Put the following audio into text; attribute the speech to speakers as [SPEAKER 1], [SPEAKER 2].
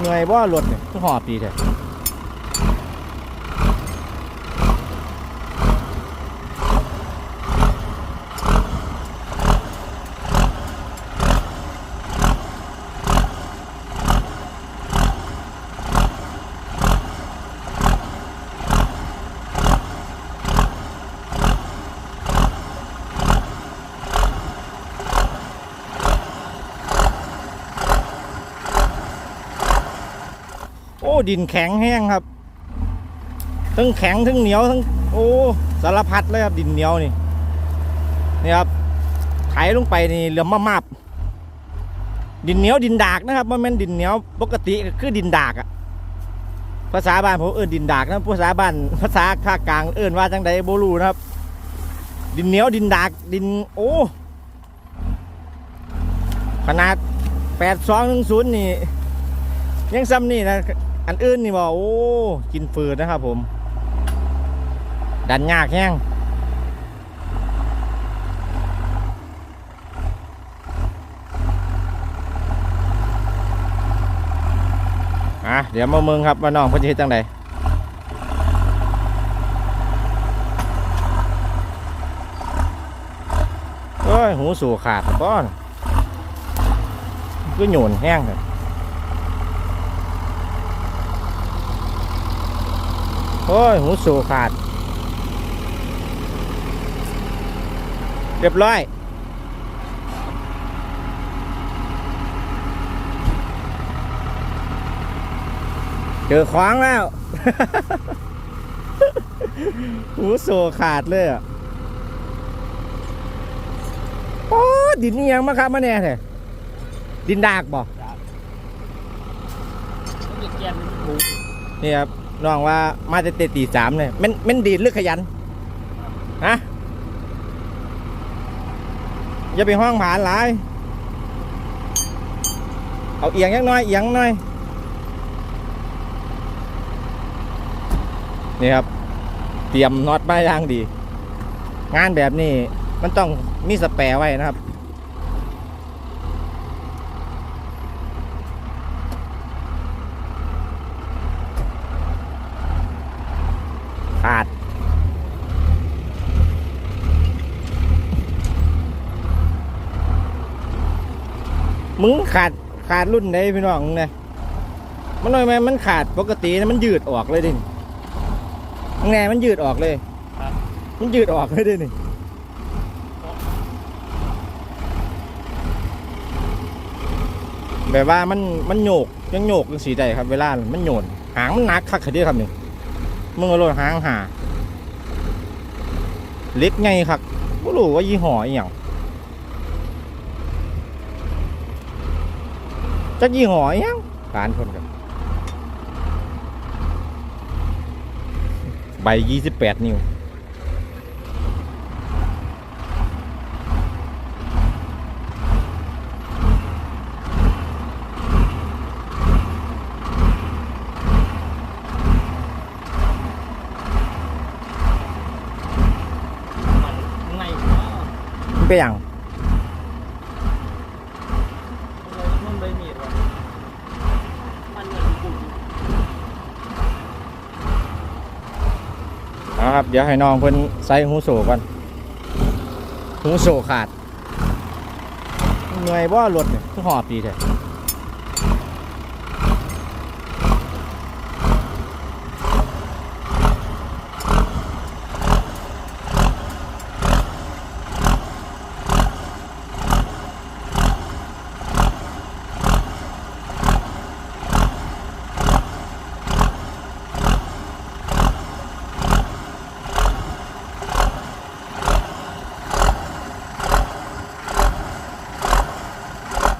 [SPEAKER 1] เหนื่อยว่ารถเนี่ยหอบดีแท้ ดินแข็งแห้งครับทั้งแข็งทั้งเหนียวทั้งโอ้สารพัดเลยครับดินเหนียวนี่นี่ครับไถลงไปนี่เหลือมมาบดินเหนียวดินดากนะครับมันเป็นดินเหนียวปกติคือดินดากอะภาษาบ้านผมเอิ้นดินดากนะภาษาบ้านภาษาภาคกลางเอิ้นว่าจังใดโบรูนะครับ ดินเหนียวดินดากดินโอ้ขนาดแปดสองหนึ่งศูนย์นี่ยังซ้ำนี่นะ อันอื่นนี่บอกโอ้กินฟืนนะครับผม ดันยากแห้งอะเดี๋ยวมาเมืองครับว่าน้องเพิ่นจะเฮ็ดจังไดเอ้ย หูสู่ขาดป้อนก็โยนแห้งเลย โอ้ย หูสูขาด เรียบร้อย เจอขวางแล้ว หูโซขาดเลยอะโอ้ดินนี่ยังมาครับมาแน่แท้ดินดากบ่
[SPEAKER 2] มันจะแกนหมู
[SPEAKER 1] นี่ครับ น้องว่ามาเตะตีสามเนี่ยมันมันดีดหรือขยันฮะอย่าไปห้องผ่านหลายเอาเอียงยักน้อยเอียงน่อยนี่ครับ เตรียมน็อตมาย่างดี งานแบบนี้มันต้องมีสแปรไว้นะครับ ขาด มึงขาดขาดรุ่นใดพี่น้องมึงเนี่ยมันหน่อยไหมมันขาดปกตินะมันยืดออกเลยดิมึงไงมันยืดออกเลยมันยืดออกเลยดินี่แบบว่ามันมันโยกยังโยกยังสีใดครับเวลา มันโยนหางมันหนักคักขนาดนี้ครับนี่มึงเอารถหางหาเล็กไงครับไม่รู้ว่ายี่ห้ออหย่าง จักยี่ห้ออหย่างการคนกันใบยี่สิบแปดนิ้ว
[SPEAKER 2] มันไง
[SPEAKER 1] มันเป็นอย่าง
[SPEAKER 2] มันใบมีดวะมันเหมือนกุ่ม
[SPEAKER 1] เอา ครับ เดี๋ยวให้น้องเพิ่นใส่หูโซ่ก่อนหูโซ่ขาดเหนื่อยบ่หลดเนี่ยหอบดีแท้